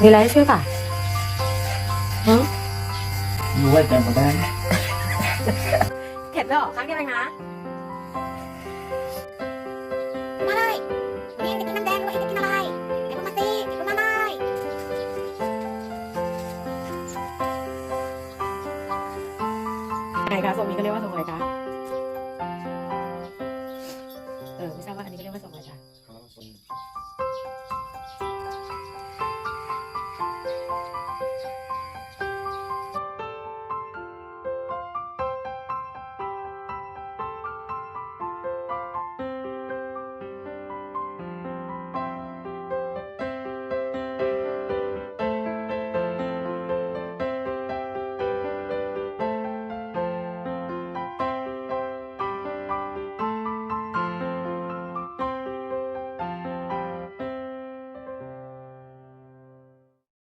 มีอะไรให้ช่วยป่ะฮะรู้ว่าจำมาได้เข็ดแล้วเหรอครั้งเดียวเองนะมาเลยนี่จะกินน้ำแดงหรือว่าจะกินอะไรไอ้พวกมาสิไอ้พวกมาได้ไงคะทรงนี้ก็เรียกว่าทรงอะไรคะ 下班，你跟 tadi tadi